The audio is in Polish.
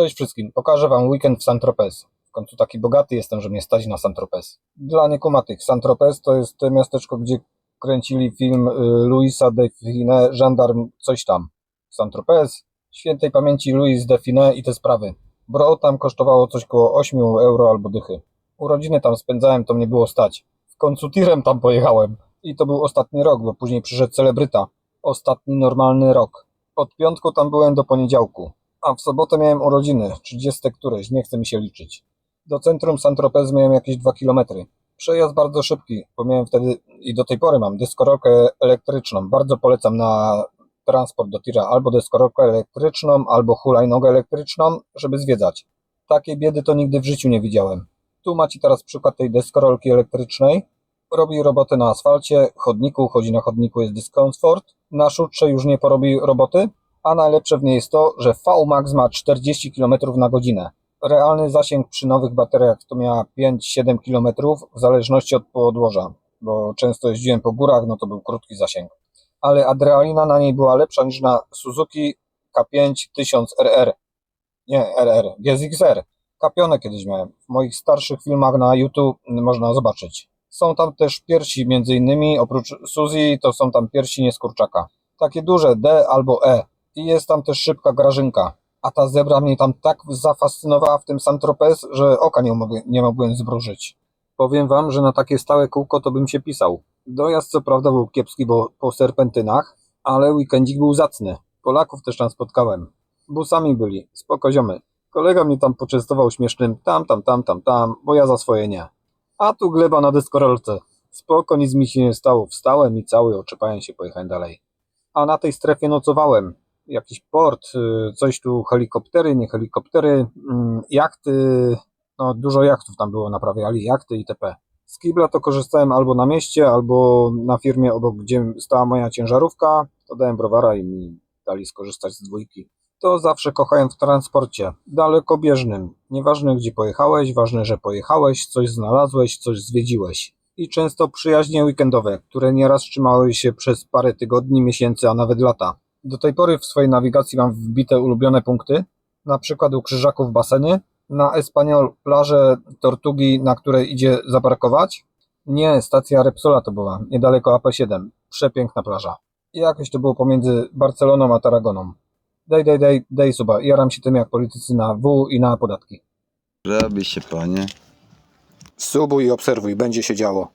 Cześć wszystkim, pokażę wam weekend w Saint-Tropez. W końcu taki bogaty jestem, że mnie stać na Saint-Tropez. Dla niekumatych, Saint-Tropez to jest miasteczko, gdzie kręcili film y, Louisa Define, Gendarm, coś tam. Saint-Tropez, świętej pamięci Louis Define i te sprawy. Bro tam kosztowało coś koło 8 euro albo dychy. Urodziny tam spędzałem, to mnie było stać. W końcu tirem tam pojechałem. I to był ostatni rok, bo później przyszedł celebryta. Ostatni normalny rok. Od piątku tam byłem do poniedziałku. A w sobotę miałem urodziny, 30 któreś, nie chce mi się liczyć. Do centrum Saint-Tropez miałem jakieś 2 km. Przejazd bardzo szybki, bo miałem wtedy i do tej pory mam deskorolkę elektryczną. Bardzo polecam na transport do tira albo deskorolkę elektryczną, albo hulajnogę elektryczną, żeby zwiedzać. Takiej biedy to nigdy w życiu nie widziałem. Tu macie teraz przykład tej deskorolki elektrycznej. Robi robotę na asfalcie, chodniku, chodzi na chodniku jest dyskomfort. Na szutrze już nie porobi roboty, a najlepsze w niej jest to, że VMAX ma 40 km na godzinę. Realny zasięg przy nowych bateriach to miała 5-7 km w zależności od podłoża, bo często jeździłem po górach, no to był krótki zasięg. Ale adrenalina na niej była lepsza niż na Suzuki K5 1000RR. Nie, RR, GSX-R. Kapione kiedyś miałem. W moich starszych filmach na YouTube można zobaczyć. Są tam też piersi, między innymi oprócz Suzy to są tam piersi nieskurczaka. Takie duże D albo E. I jest tam też szybka grażynka. A ta zebra mnie tam tak zafascynowała w tym Saint-Tropez, że oka nie mogłem, nie mogłem. Powiem wam, że na takie stałe kółko to bym się pisał. Dojazd co prawda był kiepski, bo po serpentynach, ale weekendzik był zacny. Polaków też tam spotkałem. Busami byli, spoko ziomy. Kolega mnie tam poczęstował śmiesznym tam, tam, tam, tam, tam, bo ja za swoje nie. A tu gleba na deskorolce. Spoko, nic mi się nie stało. Wstałem i cały oczepałem się, pojechałem dalej. A na tej strefie nocowałem. Jakiś port, y, coś tu, helikoptery, nie helikoptery, mm, jachty, no dużo jachtów tam było, naprawiali jachty itp. Z kibla to korzystałem albo na mieście, albo na firmie obok, gdzie stała moja ciężarówka, to dałem browara i mi dali skorzystać z dwójki. To zawsze kochałem w transporcie, dalekobieżnym. Nieważne gdzie pojechałeś, ważne, że pojechałeś, coś znalazłeś, coś zwiedziłeś. I często przyjaźnie weekendowe, które nieraz trzymały się przez parę tygodni, miesięcy, a nawet lata. Do tej pory w swojej nawigacji mam wbite ulubione punkty, na przykład u Krzyżaków baseny, na Espaniol plażę Tortugi, na której idzie zaparkować. Nie, stacja Repsola to była, niedaleko AP7. Przepiękna plaża. I jakoś to było pomiędzy Barceloną a Tarragoną. Daj, daj, daj, daj suba. Jaram się tym jak politycy na W i na podatki. Robi się panie. Subuj i obserwuj, będzie się działo.